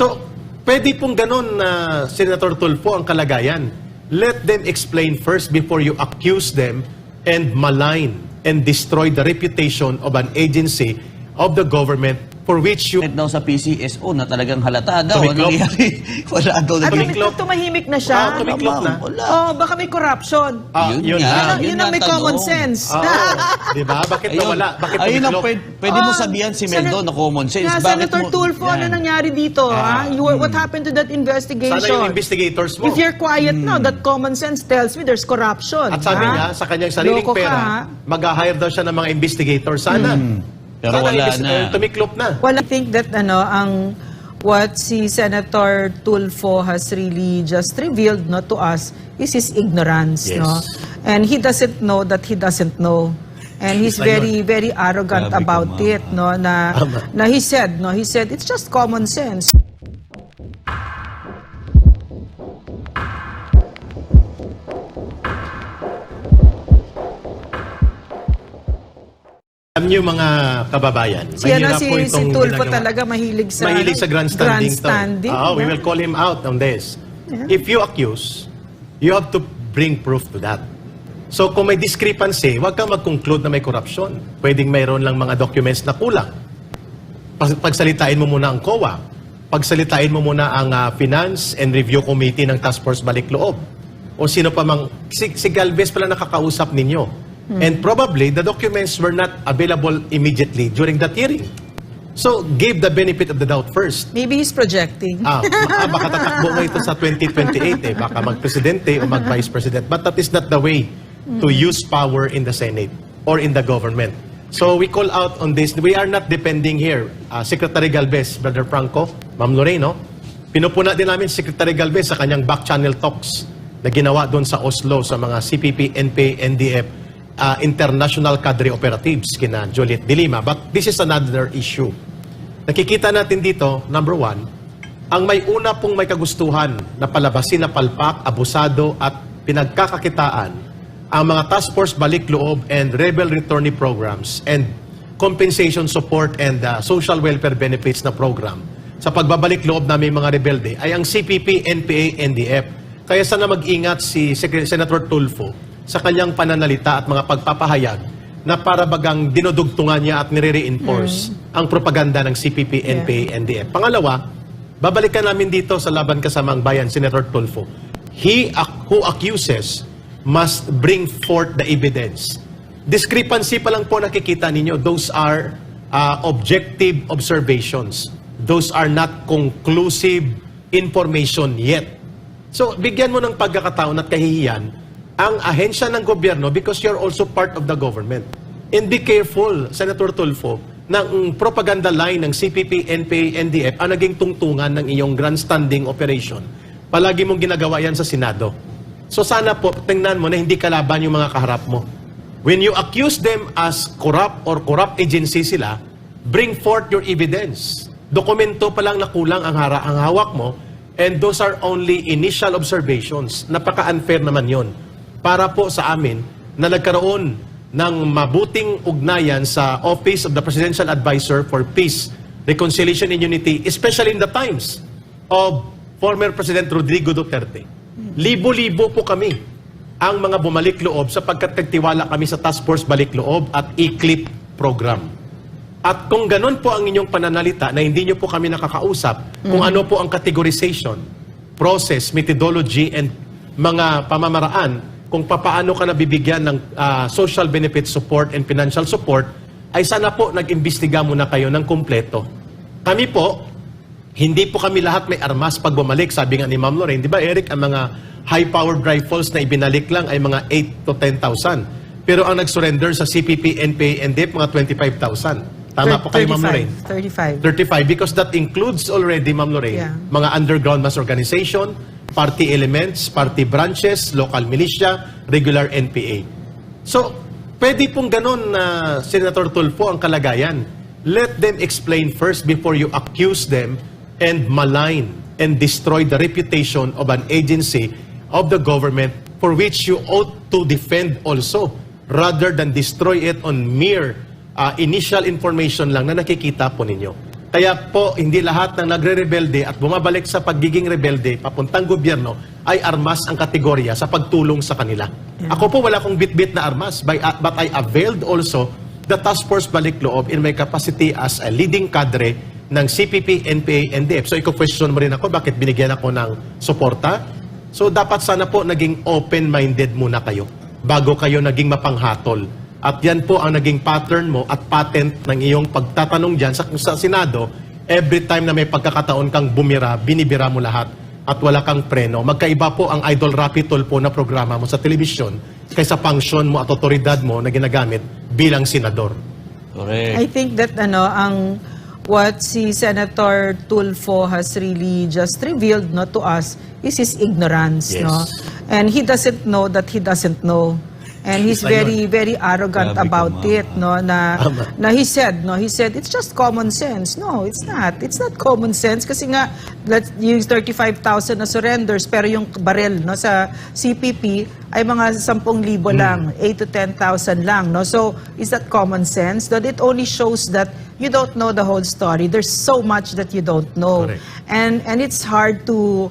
So, pwede pong ganun na Senator Tulfo ang kalagayan. Let them explain first before you accuse them and malign and destroy the reputation of an agency of the government for which you daw sa PCSO na talagang halata daw. Ano Tumiklop. nangyari? Wala daw At na Tumiklop. tum- tumahimik na siya. Ah, tumiklop na. Wala. Oh, baka may corruption. Ah, Yun yun nga. na. Yun, ang- yun ang may tanong. common sense. Ah, Oo. di ba? Bakit nawala? Bakit ayun ang tumiklop? pwede, pwede mo Ah, sabihan si Meldo Sen- na common sense. Yeah, Bakit Senator mo- Tulfo, ano Yan. nangyari dito? ha? You, what happened to that investigation? Sana yung investigators mo. If you're quiet now, that common sense tells me there's corruption. At sabi ha? niya, sa kanyang sariling Loko ka, pera, ha? mag-hire daw siya ng mga investigator. Sana. Pero Sana wala na. eh, tumiklop na. Well, I think that ano ang what si Senator Tulfo has really just revealed no to us is his ignorance, Yes. no. And he doesn't know that he doesn't know. And he's very very arrogant Grabe ka, about it, no, na na he said, no, he said it's just common sense. Niyo mga kababayan, Siya na mahirap si, po si itong Tulfo talaga mahilig sa Mahilig sa grandstanding, grandstanding, to. Oo, we no? will call him out on this. If you accuse, you have to bring proof to that. So kung may discrepancy, huwag kang mag-conclude na may corruption. Pwedeng mayroon lang mga documents na kulang. Pag- Pagsalitain mo muna ang COA. Pagsalitain mo muna ang ah, Finance and Review Committee ng Task Force Balik Loob. O sino pa mang, si, si Galvez pala nakakausap ninyo. And probably, the documents were not available immediately during that hearing. So, give the benefit of the doubt first. Maybe he's projecting. Ah, ah, baka tatakbo mo ito sa 2028 eh. Baka mag-presidente o mag-vice president. But that is not the way to use power in the Senate or in the government. So we call out on this. We are not depending here. Ah, Secretary Galvez, Brother Franco, Ma'am Loreno, pinupuna din namin Secretary Galvez sa kanyang back channel talks na ginawa doon sa Oslo sa mga CPP, NP, NDF, ah, international cadre operatives kina Juliet Dilima. But this is another issue. Nakikita natin dito, number one, ang may una pong may kagustuhan na palabasin na palpak, abusado at pinagkakakitaan ang mga task force balik loob and rebel returnee programs and compensation support and uh, social welfare benefits na program sa pagbabalik loob namin mga rebelde ay ang CPP, NPA, NDF. Kaya sana mag-ingat si Secretary Senator Tulfo sa kanyang pananalita at mga pagpapahayag na para bagang dinudugtungan niya at nire-reinforce ang propaganda ng CPP, NPA, NDF. Pangalawa, babalikan namin dito sa Laban Kasamang Bayan, Senator Tulfo. He ac- who accuses must bring forth the evidence. Discrepancy pa lang po nakikita ninyo. Those are uh, objective observations. Those are not conclusive information yet. So, bigyan mo ng pagkakataon at kahihiyan ang ahensya ng gobyerno because you're also part of the government. And be careful, Senator Tulfo, ang propaganda line ng CPP, NPA, NDF ang naging tungtungan ng iyong grandstanding operation. Palagi mong ginagawa yan sa Senado. So sana po, tingnan mo na hindi kalaban yung mga kaharap mo. When you accuse them as corrupt or corrupt agency sila, bring forth your evidence. Dokumento pa lang na kulang ang, hara, ang hawak mo and those are only initial observations. Napaka-unfair naman yon para po sa amin na nagkaroon ng mabuting ugnayan sa Office of the Presidential Advisor for Peace, Reconciliation and Unity, especially in the times of former President Rodrigo Duterte. Libo-libo po kami ang mga bumalik loob sapagkat nagtiwala kami sa Task Force Balik Loob at ECLIP program. At kung ganun po ang inyong pananalita na hindi nyo po kami nakakausap, kung ano po ang categorization, process, methodology, and mga pamamaraan, kung papaano ka nabibigyan ng ah, social benefit support and financial support, ay sana po nag-imbestiga muna kayo ng kumpleto. Kami po, hindi po kami lahat may armas pag bumalik, sabi nga ni Ma'am Lorraine. Di ba, Eric, ang mga high-powered rifles na ibinalik lang ay mga 8 to 10,000. Pero ang nag-surrender sa CPP, NPA, NDF, mga 25,000. Tama po kayo, Ma'am Lorraine? 35. 35 because that includes already, Ma'am Lorraine, Yeah. mga underground mass organization, party elements, party branches, local militia, regular NPA. So, pwede pong ganun na Senator Tulfo ang kalagayan. Let them explain first before you accuse them and malign and destroy the reputation of an agency of the government for which you ought to defend also rather than destroy it on mere uh, initial information lang na nakikita po ninyo. Kaya po, hindi lahat ng nagre-rebelde at bumabalik sa pagiging rebelde papuntang gobyerno ay armas ang kategorya sa pagtulong sa kanila. Ako po wala akong bitbit na armas, by, uh, but I availed also the Task Force Balik Loob in my capacity as a leading cadre ng CPP, NPA, NDF. So, iko-question mo rin ako, bakit binigyan ako ng suporta? So, dapat sana po naging open-minded muna kayo bago kayo naging mapanghatol. At yan po ang naging pattern mo at patent ng iyong pagtatanong dyan sa, sa Senado. Every time na may pagkakataon kang bumira, binibira mo lahat at wala kang preno. Magkaiba po ang Idol Rapid Tulpo na programa mo sa telebisyon kaysa function mo at otoridad mo na ginagamit bilang senador. Correct. I think that ano ang what si Senator Tulfo has really just revealed no to us is his ignorance Yes. no and he doesn't know that he doesn't know and he's very very arrogant Grabe about it no na na he said no he said it's just common sense. No it's not. It's not common sense kasi nga let's use 35,000 na surrenders pero yung barrel no sa CPP ay mga 10,000 lang 8 to 10,000 lang no. So is that common sense? That it only shows that you don't know the whole story. There's so much that you don't know. Correct. and and it's hard to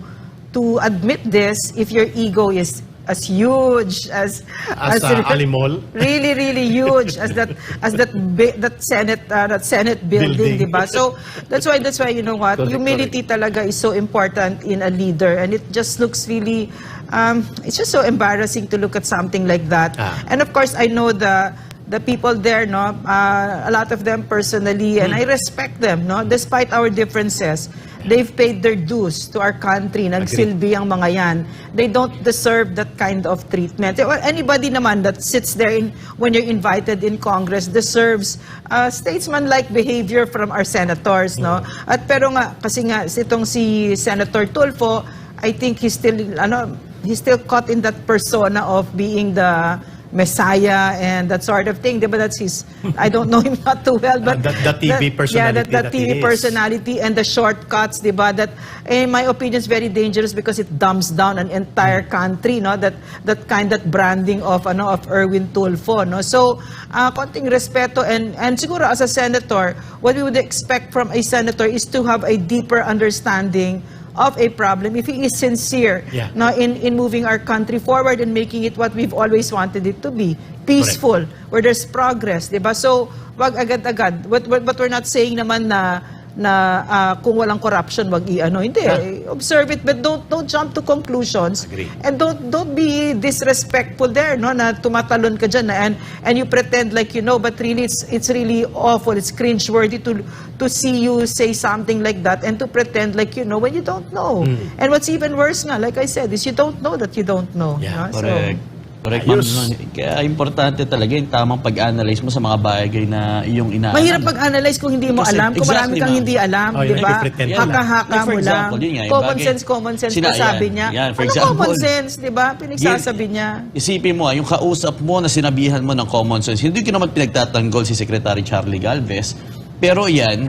to admit this if your ego is as huge as As, uh, Alimol? really really huge as that as that that senate uh, that senate building, Building. di ba so that's why that's why you know what Correct, humility talaga is so important in a leader and it just looks really um, it's just so embarrassing to look at something like that Ah. and of course i know the the people there no uh, a lot of them personally and i Hmm. respect them no. Despite our differences they've paid their dues to our country nagsilbi ang mga yan. They don't deserve that kind of treatment. Anybody naman that sits there in, when you're invited in congress deserves uh, statesman-like behavior from our senators no. At pero nga kasi nga itong si senator Tulfo i think he's still ano he's still caught in that persona of being the Messiah and that sort of thing. Diba that's his, I don't know him not too well, but... Uh, the- the TV Yeah, that, personality that that TV he is. personality and the shortcuts, diba? That, in my opinion, is very dangerous because it dumbs down an entire country, no? That, that kind of branding of, ano, of Erwin Tulfo, no? So, uh, konting respeto and, and siguro as a senator, what we would expect from a senator is to have a deeper understanding of a problem if he is sincere Yeah. no, in, in moving our country forward and making it what we've always wanted it to be. Peaceful, where there's progress, di ba? So, wag agad-agad. But, but, but we're not saying naman na na ah, kung walang corruption wag i-ano hindi eh, observe it but don't don't jump to conclusions Agree. and don't don't be disrespectful there no na tumatalon ka diyan and and you pretend like you know but really it's it's really awful it's cringeworthy to to see you say something like that and to pretend like you know when you don't know and what's even worse nga like I said is you don't know that you don't know Yeah, no? So, Correct. Correct, ma'am. Ayos. Kaya importante talaga yung tamang pag-analyze mo sa mga bagay na iyong inaalam. Mahirap pag-analyze kung hindi mo Kasi- alam, kung marami exactly, kang ma'am. hindi alam, Oh, di ba? lang. Haka-haka Like, for mo lang. example, yun nga, yung Common bagay- sense, common sense Sina- pa sabi yan, niya. yan, for ano example, common sense, di ba? Pinagsasabi Yun- niya. Isipin mo, ah, yung kausap mo na sinabihan mo ng common sense, hindi ko naman pinagtatanggol si Secretary Charlie Galvez, pero yan,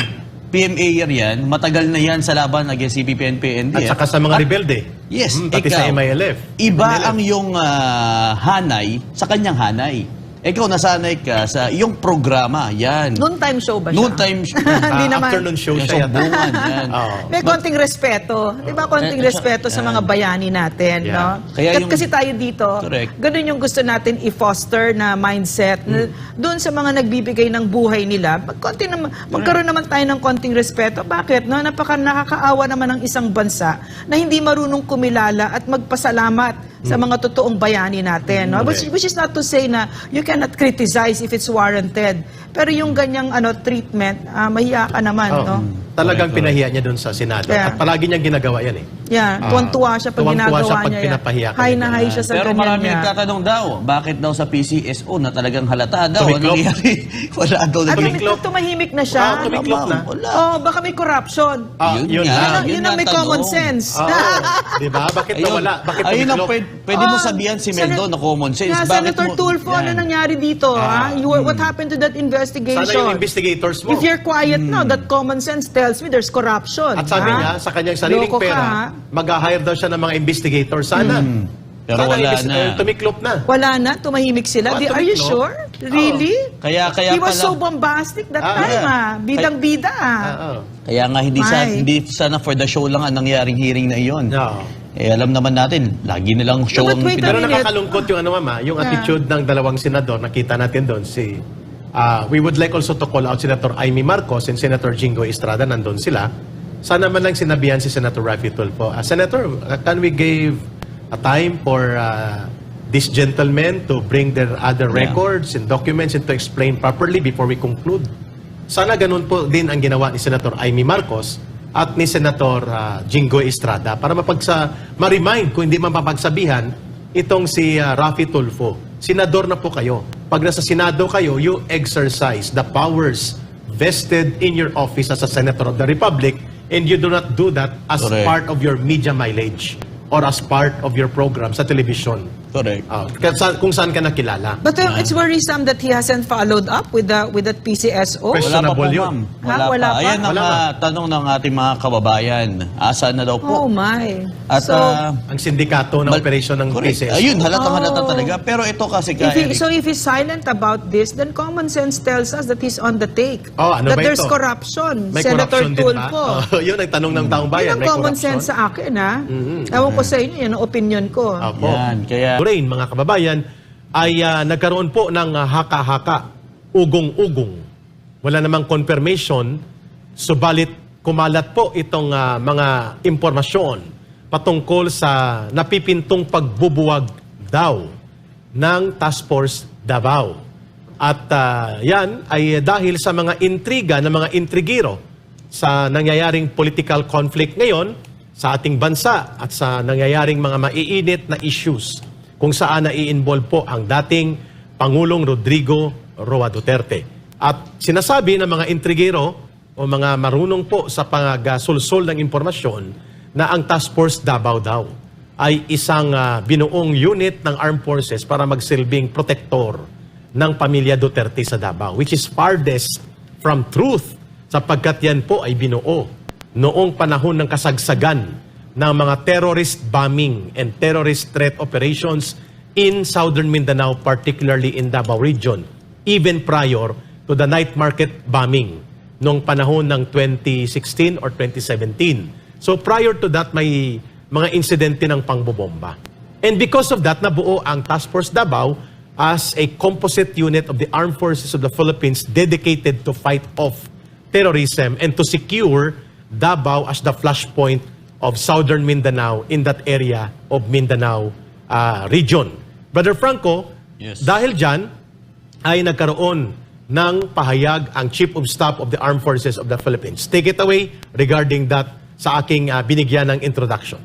PMA yan, matagal na yan sa laban against CPP, NP, At saka sa mga rebelde. Yes, Mm, pati sa ikaw. MILF. Iba MILF. ang yung ah, hanay sa kanyang hanay. Ikaw nasanay ka sa iyong programa, yan. Noon time show ba siya? Noon time show. Hindi Ah, naman. afternoon show Yung siya yata. sumbungan, yan. Oo. May konting respeto. Di ba? Konting Eh, respeto sa mga bayani natin, Yeah. no? Kaya Kat- yung- Kasi tayo dito, Correct. ganun yung gusto natin i-foster na mindset. na Doon sa mga nagbibigay ng buhay nila, mag konti naman, magkaroon naman tayo ng konting respeto. Bakit? No? Napaka nakakaawa naman ng isang bansa na hindi marunong kumilala at magpasalamat sa mga totoong bayani natin. No? Which, Correct. which is not to say na you cannot criticize if it's warranted. Pero yung ganyang ano treatment, ah, mahiya ka naman. No? Talagang pinahiya niya doon sa Senado. Yeah. At palagi niyang ginagawa yan eh. Yeah, Ah, tuwan-tuwa siya pag tuwang-tuwa ginagawa siya pag niya yan. pinapahiya ka High niya. na high siya sa Pero ganyan marami niya. nagtatanong daw, bakit daw sa PCSO na talagang halata daw? Ano Tumiklop? nangyari? Wala daw na At Tumiklop. tumik- tumahimik na siya. Ah, tumiklop na. Wala. Oh, baka may corruption. Ah, Yun yun nga. lang. yun yun yun ang may ang common tanong. sense. Oo. Di ba? Bakit nawala? Bakit ayun ang tumiklop? pwede, pwede mo Ah, sabihan si Senat- Mendo na common sense. Bakit Senator mo- Tulfo, ano Yan. nangyari dito? Ah. ah? You, what happened to that investigation? Sana yung investigators mo. If you're quiet now, that common sense tells me there's corruption. At sabi ha? niya, sa kanyang sariling Loko pera, mag-hire daw siya ng mga investigator. Sana. Pero Sana wala na. eh, tumiklop na. Wala na, tumahimik sila. Ah, Di- Are you no? sure? Really? Kaya- kaya He was pala- so bombastic that Ah, time, yeah. ah. Bidang-bida, ah. Ah, ah. Kaya nga hindi, sa, Ay. hindi sana for the show lang ang nangyaring hearing na iyon. No. Eh alam naman natin, lagi nilang show but ang Pero nakakalungkot yung ano mama, yung Yeah. attitude ng dalawang senador, nakita natin doon si ah, we would like also to call out Senator Amy Marcos and Senator Jingo Estrada nandun sila. Sana man lang sinabihan si Senator Rafi Tulfo. Ah, Senator, ah, can we give a time for ah, these gentlemen to bring their other Yeah. records and documents and to explain properly before we conclude? Sana ganun po din ang ginawa ni Senator Amy Marcos at ni Senator ah, Jingo Estrada para mapagsa ma-remind kung hindi man papagsabihan itong si ah, Rafi Tulfo. Senador na po kayo. Pag nasa Senado kayo, you exercise the powers vested in your office as a Senator of the Republic and you do not do that as Correct. part of your media mileage or as part of your program sa television. Correct. Ah, kung saan- kung saan ka nakilala. But uh, it's worrisome that he hasn't followed up with the with that PCSO. Wala pa po, Questionable yun. ma'am. Ha? Wala, Wala pa. pa? Ayan ang Wala pa. ah, tanong ng ating mga kababayan. Asa na daw po? Oh my. At so, ah, Ang sindikato ng operasyon ng Correct. PCSO. Ayun, halatang Oh. halata talaga. Pero ito kasi ka, if he, Eric, so if he's silent about this, then common sense tells us that he's on the take. Oh, ano that ba there's ito? corruption. May Senator corruption din ba? Tulfo. Oh, yun ang tanong ng taong bayan. Yun ang May common corruption? sense sa akin, ha? Mhm. Ewan ko sa inyo, yan ang opinion ko. Opo. Yan, kaya- Lorraine, mga kababayan, ay ah, nagkaroon po ng ah, haka-haka, ugong-ugong. Wala namang confirmation, subalit kumalat po itong ah, mga impormasyon patungkol sa napipintong pagbubuwag daw ng Task Force Davao. At ah, yan ay dahil sa mga intriga ng mga intrigiro sa nangyayaring political conflict ngayon sa ating bansa at sa nangyayaring mga maiinit na issues kung saan nai-involve po ang dating Pangulong Rodrigo Roa Duterte. At sinasabi ng mga intrigero o mga marunong po sa panggasulsol ng impormasyon na ang Task Force Davao daw ay isang ah, binuong unit ng armed forces para magsilbing protektor ng pamilya Duterte sa Davao, which is farthest from truth sapagkat yan po ay binuo noong panahon ng kasagsagan ng mga terrorist bombing and terrorist threat operations in southern Mindanao, particularly in Davao region, even prior to the night market bombing noong panahon ng 2016 or 2017. So prior to that, may mga insidente ng pangbobomba. And because of that, nabuo ang Task Force Davao as a composite unit of the Armed Forces of the Philippines dedicated to fight off terrorism and to secure Davao as the flashpoint of southern Mindanao in that area of Mindanao uh, region. Brother Franco, Yes. dahil dyan, ay nagkaroon ng pahayag ang Chief of Staff of the Armed Forces of the Philippines. Take it away regarding that sa aking uh, binigyan ng introduction.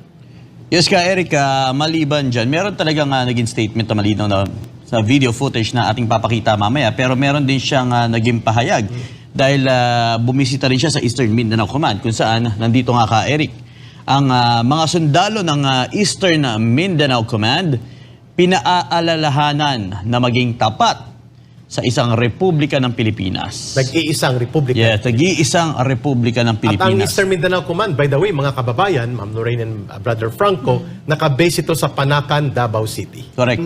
Yes ka, Eric, ah, maliban dyan, meron talaga nga naging statement na malinaw na sa video footage na ating papakita mamaya, pero meron din siyang ah, naging pahayag dahil ah, bumisita rin siya sa Eastern Mindanao Command kung saan nandito nga ka, Eric. Ang ah, mga sundalo ng ah, Eastern Mindanao Command pinaalalahanan na maging tapat sa isang republika ng Pilipinas. Nag-iisang republika. Yes, nag-iisang republika ng At ang Pilipinas. Eastern Mindanao Command, by the way, mga kababayan, Ma'am Lorraine and uh, Brother Franco, nakabase ito sa Panakan, Davao City. Correct.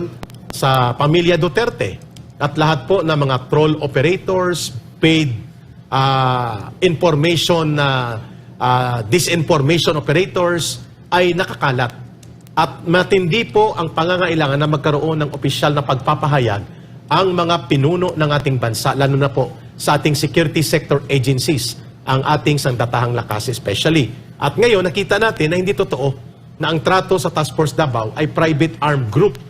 Sa pamilya Duterte at lahat po ng mga troll operators, paid uh, information na uh, disinformation operators ay nakakalat. At matindi po ang pangangailangan na magkaroon ng opisyal na pagpapahayag ang mga pinuno ng ating bansa, lalo na po sa ating security sector agencies, ang ating sangdatahang lakas especially. At ngayon, nakita natin na hindi totoo na ang trato sa Task Force Davao ay private armed group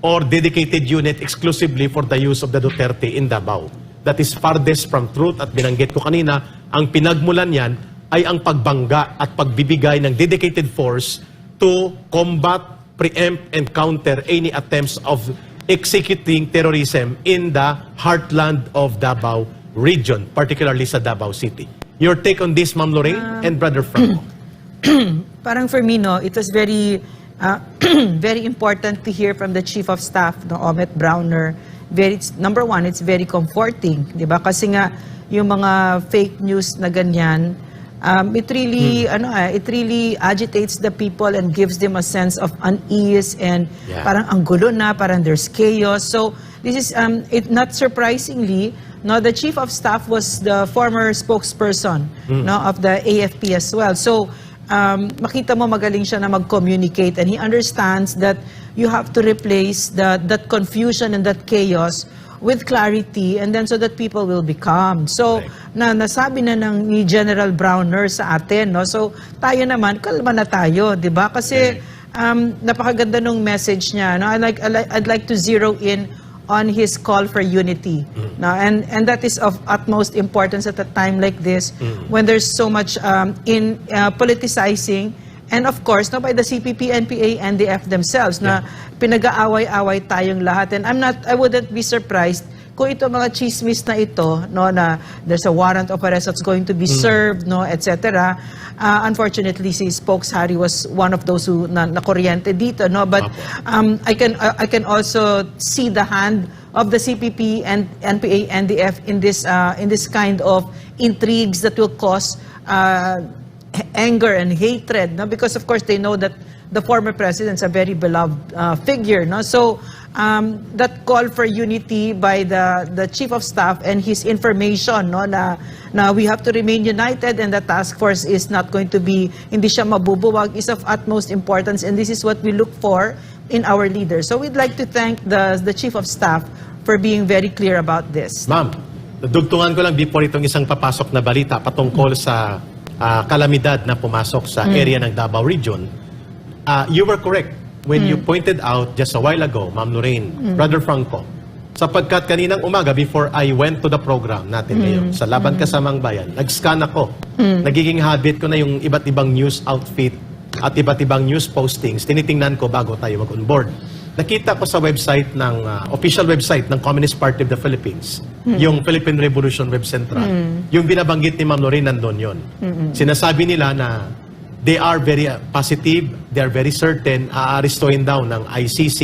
or dedicated unit exclusively for the use of the Duterte in Davao. That is farthest from truth at binanggit ko kanina, ang pinagmulan yan ay ang pagbangga at pagbibigay ng dedicated force to combat, preempt, and counter any attempts of executing terrorism in the heartland of Davao region, particularly sa Davao City. Your take on this, Ma'am Lorraine and Brother Franco? Parang for me, no, it was very, uh, very important to hear from the Chief of Staff, no, Omet Browner. Very, number one, it's very comforting, di ba? Kasi nga, yung mga fake news na ganyan, um, it really ano eh, it really agitates the people and gives them a sense of unease and Yeah. parang ang gulo na, parang there's chaos. So this is um, it not surprisingly, no, the chief of staff was the former spokesperson no of the AFP as well. So um, makita mo magaling siya na mag-communicate and he understands that you have to replace the, that confusion and that chaos with clarity and then so that people will be calm. So, na nasabi na ng ni General Browner sa atin, no? So, tayo naman, kalma na tayo, 'di ba? Kasi um, napakaganda nung message niya, no? I like, I'd like to zero in on his call for unity. No? And and that is of utmost importance at a time like this when there's so much um, in uh, politicizing And of course, no, by the CPP, NPA, and the F themselves na pinag-aaway-away tayong lahat. And I'm not, I wouldn't be surprised kung ito mga chismis na ito, no, na there's a warrant of arrest that's going to be served, no, etc. Uh, unfortunately, si Spokes Harry was one of those who na, nakuryente dito, no, but um, I can uh, I can also see the hand of the CPP and NPA, NDF in this uh, in this kind of intrigues that will cause uh, anger and hatred no? Because of course they know that the former president's a very beloved uh, figure no? So um, that call for unity by the the chief of staff and his information no? Na na we have to remain united and the task force is not going to be hindi siya mabubuwag. Is of utmost importance and this is what we look for in our leaders. So we'd like to thank the the chief of staff for being very clear about this. Ma'am, dugtungan ko lang before itong isang papasok na balita patungkol sa ah, kalamidad na pumasok sa area ng Davao Region. Ah, you were correct when you pointed out just a while ago, Ma'am Lorraine, Brother Franco, sapagkat kaninang umaga before I went to the program natin ngayon sa Laban Kasamang Bayan, nag-scan ako. Nagiging habit ko na yung iba't ibang news outfit at iba't ibang news postings. Tinitingnan ko bago tayo mag-onboard. Nakita ko sa website ng ah, official website ng Communist Party of the Philippines, yung Philippine Revolution Web Central. Yung binabanggit ni Ma'am Lorraine nandun yun. Sinasabi nila na they are very uh, positive, they are very certain, aarestuhin daw ng ICC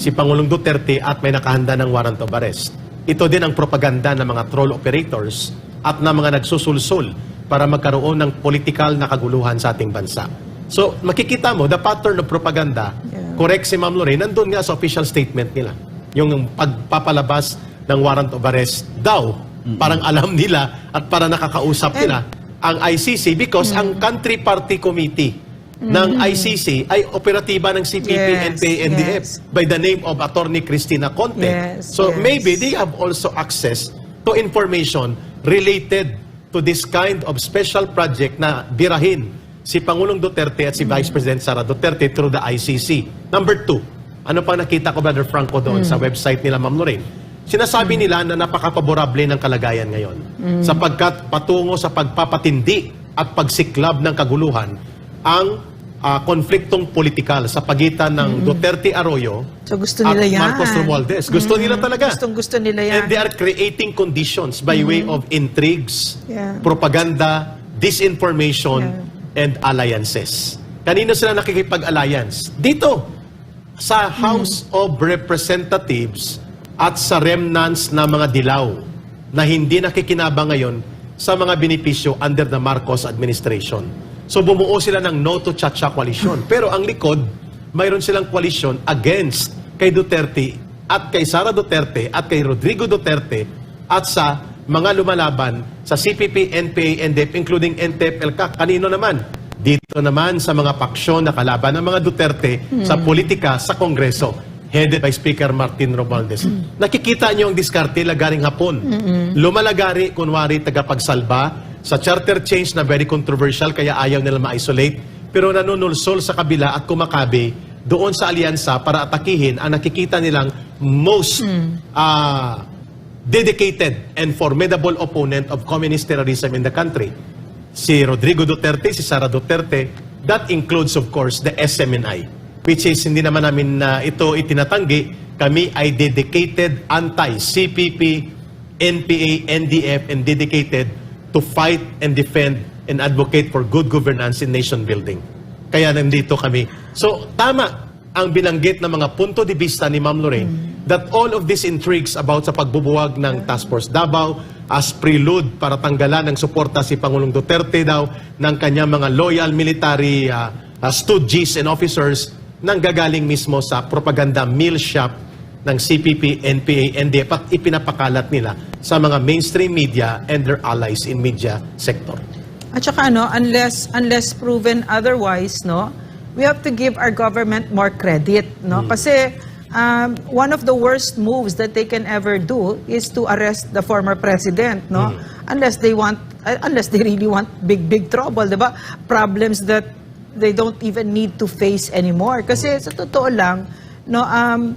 si Pangulong Duterte at may nakahanda ng warrant of arrest. Ito din ang propaganda ng mga troll operators at ng mga nagsusulsul para magkaroon ng political na kaguluhan sa ating bansa. So, makikita mo, the pattern of propaganda, Yeah. correct si Ma'am Lorraine, nandun nga sa official statement nila. Yung pagpapalabas ng warrant of arrest daw, parang alam nila at para nakakausap nila ang ICC because ang country party committee ng ICC ay operatiba ng CPP, Yes, NPA, NDF yes. by the name of Attorney Cristina Conte. Yes, so yes. maybe they have also access to information related to this kind of special project na birahin si Pangulong Duterte at si Vice President Sara Duterte through the ICC. Number two, ano pa nakita ko, Brother Franco, doon sa website nila, Ma'am Lorraine? Sinasabi nila na napakapaborable ng kalagayan ngayon sapagkat patungo sa pagpapatindi at pagsiklab ng kaguluhan ang ah, konfliktong politikal sa pagitan ng Duterte Arroyo so gusto at nila yan Marcos Romualdez. Gusto nila talaga. gustong gusto nila yan And they are creating conditions by way of intrigues, Yeah. propaganda, disinformation, and alliances. Kanino sila nakikipag-alliance? Dito, sa House of Representatives at sa remnants na mga dilaw na hindi nakikinabang ngayon sa mga benepisyo under the Marcos administration. So bumuo sila ng No to Chacha coalition. Pero ang likod, mayroon silang coalition against kay Duterte at kay Sara Duterte at kay Rodrigo Duterte at sa mga lumalaban sa CPP, NPA, NDF, including NTF, LCAC. Kanino naman? Dito naman sa mga paksyon na kalaban ng mga Duterte sa politika sa Kongreso headed by Speaker Martin Romualdez. Nakikita niyo ang diskarte lagaring hapon. Lumalagari, kunwari, tagapagsalba sa charter change na very controversial kaya ayaw nila ma-isolate pero nanunulsol sa kabila at kumakabi doon sa alyansa para atakihin ang nakikita nilang most ah, dedicated and formidable opponent of communist terrorism in the country. Si Rodrigo Duterte, si Sara Duterte, that includes of course the SMNI, which is hindi naman namin na ito itinatanggi, kami ay dedicated anti-CPP, NPA, NDF, and dedicated to fight and defend and advocate for good governance in nation building. Kaya nandito kami. So, tama ang binanggit ng mga punto de vista ni Ma'am Lorraine that all of these intrigues about sa pagbubuwag ng Task Force Davao, as prelude para tanggalan ng suporta si Pangulong Duterte daw ng kanyang mga loyal military uh, uh, stooges and officers nang gagaling mismo sa propaganda meal shop ng CPP, NPA, NDF at ipinapakalat nila sa mga mainstream media and their allies in media sector. At saka ano, unless unless proven otherwise, no, we have to give our government more credit, no? Kasi um, one of the worst moves that they can ever do is to arrest the former president, no? Unless they want uh, unless they really want big big trouble, 'di ba? Problems that they don't even need to face anymore. Kasi sa totoo lang, no, um,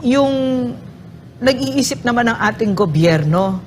yung nag-iisip naman ng ating gobyerno,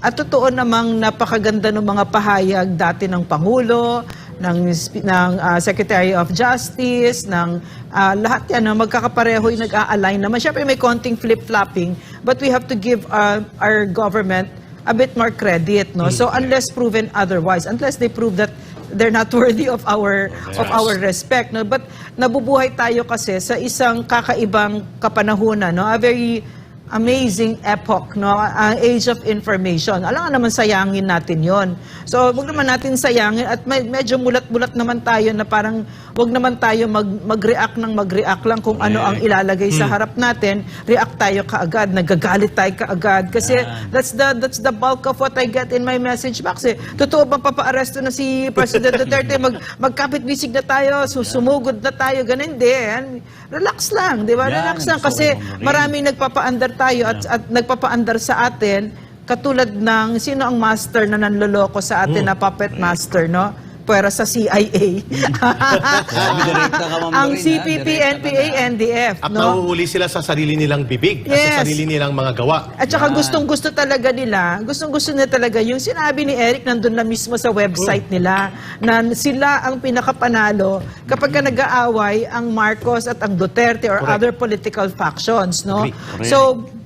at totoo namang napakaganda ng mga pahayag dati ng Pangulo, ng, ng ah, Secretary of Justice, ng ah, lahat yan, no, magkakapareho yung nag-a-align naman. Siyempre may konting flip-flopping, but we have to give ah, our government a bit more credit. No? So unless proven otherwise, unless they prove that they're not worthy of our of our respect no but nabubuhay tayo kasi sa isang kakaibang kapanahunan no a very amazing epoch, no? Ang age of information. Alam nga naman sayangin natin yon. So, wag naman natin sayangin at may, medyo mulat-mulat naman tayo na parang wag naman tayo mag, mag-react ng mag-react lang kung ano ang ilalagay sa harap natin. React tayo kaagad, nagagalit tayo kaagad. Kasi that's the that's the bulk of what I get in my message box. Eh. Totoo bang papaaresto na si President Duterte? Mag, magkapit-bisig na tayo, susumugod na tayo, ganun din. Relax lang, di ba? Yan, Relax lang kasi maraming nagpapaandar tayo at, at nagpapaandar sa atin katulad ng sino ang master na nanloloko sa atin na puppet master, no? Pwera sa CIA. Direkta ka, Ma'am ang ha? CPP, Direkta ka NPA, na. NDF, At no? nahuhuli sila sa sarili nilang bibig at Yes. sa sarili nilang mga gawa. At saka gustong-gusto talaga nila, gustong-gusto nila talaga yung sinabi ni Eric nandun na mismo sa website Oh. nila na sila ang pinakapanalo kapag ka nag-aaway ang Marcos at ang Duterte or Correct. other political factions, no? Agree. Correct. So,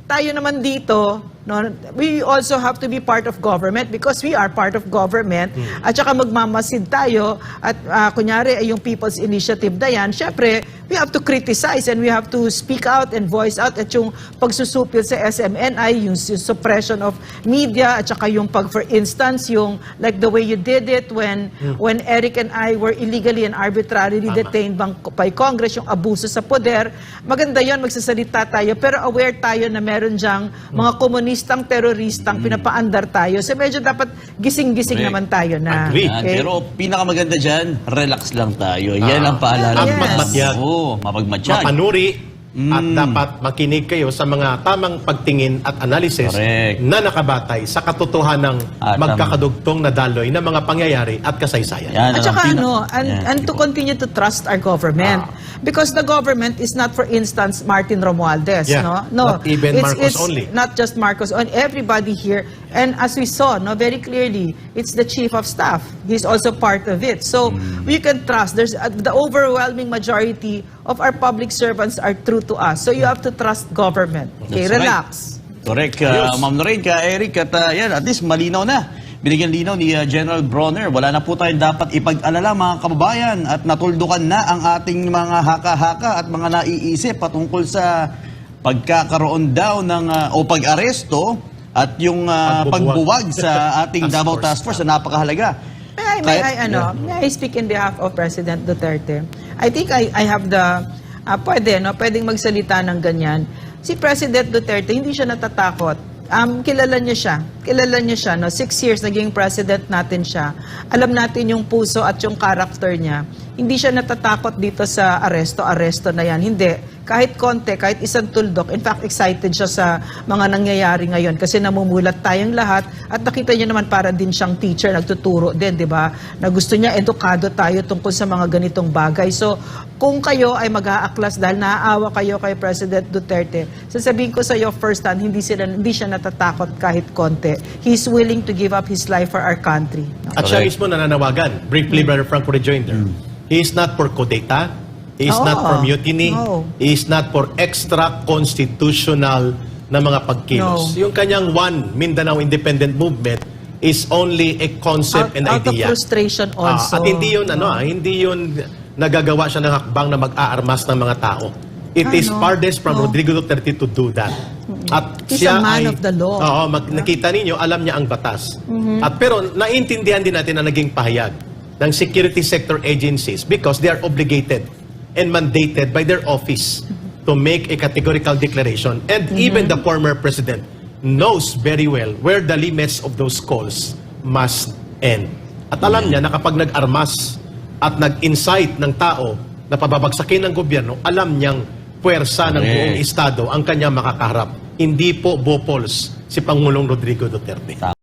tayo naman dito, no, we also have to be part of government because we are part of government. Hmm. At saka magmamasid tayo at ah, kunyari ay yung People's Initiative na yan, syempre, we have to criticize and we have to speak out and voice out at yung pagsusupil sa SMNI, yung, yung suppression of media at saka yung pag, for instance, yung like the way you did it when when Eric and I were illegally and arbitrarily Tama. detained by Congress, yung abuso sa poder. Maganda yon magsasalita tayo, pero aware tayo na meron diyang mga komunistang teroristang pinapaandar tayo. So medyo dapat gising-gising Correct. naman tayo na. Agree. Yan, Okay? Pero pinakamaganda dyan, relax lang tayo. Yan Ah. ang paalala. At ko. magmatyag. Oo, mapagmatsyag. mapanuri at dapat makinig kayo sa mga tamang pagtingin at analysis Correct. na nakabatay sa katotohanan ng At, um, magkakadugtong na daloy ng mga pangyayari at kasaysayan. Yan At ang saka pina- ano, and, Yan, and to continue to trust our government. Because the government is not, for instance, Martin Romualdez, Yeah, no? No, not even it's, Marcos it's only. not just Marcos, on everybody here. And as we saw, no, very clearly, it's the chief of staff. He's also part of it. So Hmm. we can trust. There's uh, the overwhelming majority of our public servants are true to us. So you have to trust government. Okay, That's right. relax. Correct, uh. Ma'am Lorraine, ka Eric, at uh, yan, at least malinaw na. Binigyan linaw ni uh, General Bronner, wala na po tayong dapat ipag-alala mga kababayan at natuldukan na ang ating mga haka-haka at mga naiisip patungkol sa pagkakaroon daw ng uh, o pag-aresto at yung uh, pagbuwag sa ating Davao. Task Force na napakahalaga. I, may I, ano, may I speak in behalf of President Duterte? I think I, I have the, ah, pwede, no? Pwedeng magsalita ng ganyan. Si President Duterte, hindi siya natatakot. Um, kilala niya siya. Kilala niya siya, no? Six years naging president natin siya. Alam natin yung puso at yung character niya. Hindi siya natatakot dito sa aresto-aresto na yan. Hindi. Kahit konti, kahit isang tuldok. In fact, excited siya sa mga nangyayari ngayon kasi namumulat tayong lahat at nakita niyo naman para din siyang teacher, nagtuturo din, di ba? Na gusto niya edukado tayo tungkol sa mga ganitong bagay. So, kung kayo ay mag-aaklas dahil naaawa kayo kay President Duterte, sasabihin ko sa iyo first hand, hindi, sila, hindi siya natatakot kahit konti. He's willing to give up his life for our country. At siya mismo nananawagan, briefly, Brother Franco Rejoinder. He is not for kudeta. Is Oo. not for mutiny. No. He is not for extra-constitutional na mga pagkilos. No. Yung kanyang One Mindanao Independent Movement is only a concept Out, and out of idea. frustration Ah, also. at hindi yun, ano, ah, hindi yun nagagawa siya ng hakbang na mag-aarmas ng mga tao. It is Ano? farthest from Oh. Rodrigo Duterte to do that. At He's a man of the law. Oo, mag, nakita ninyo, alam niya ang batas. At pero naintindihan din natin na naging pahayag ng security sector agencies because they are obligated and mandated by their office to make a categorical declaration. And even the former president knows very well where the limits of those calls must end. At alam niya na kapag nag-armas at nag-incite ng tao na pababagsakin ng gobyerno, alam niyang puwersa ng buong Estado ang kanya makakaharap. Hindi po Bopols si Pangulong Rodrigo Duterte.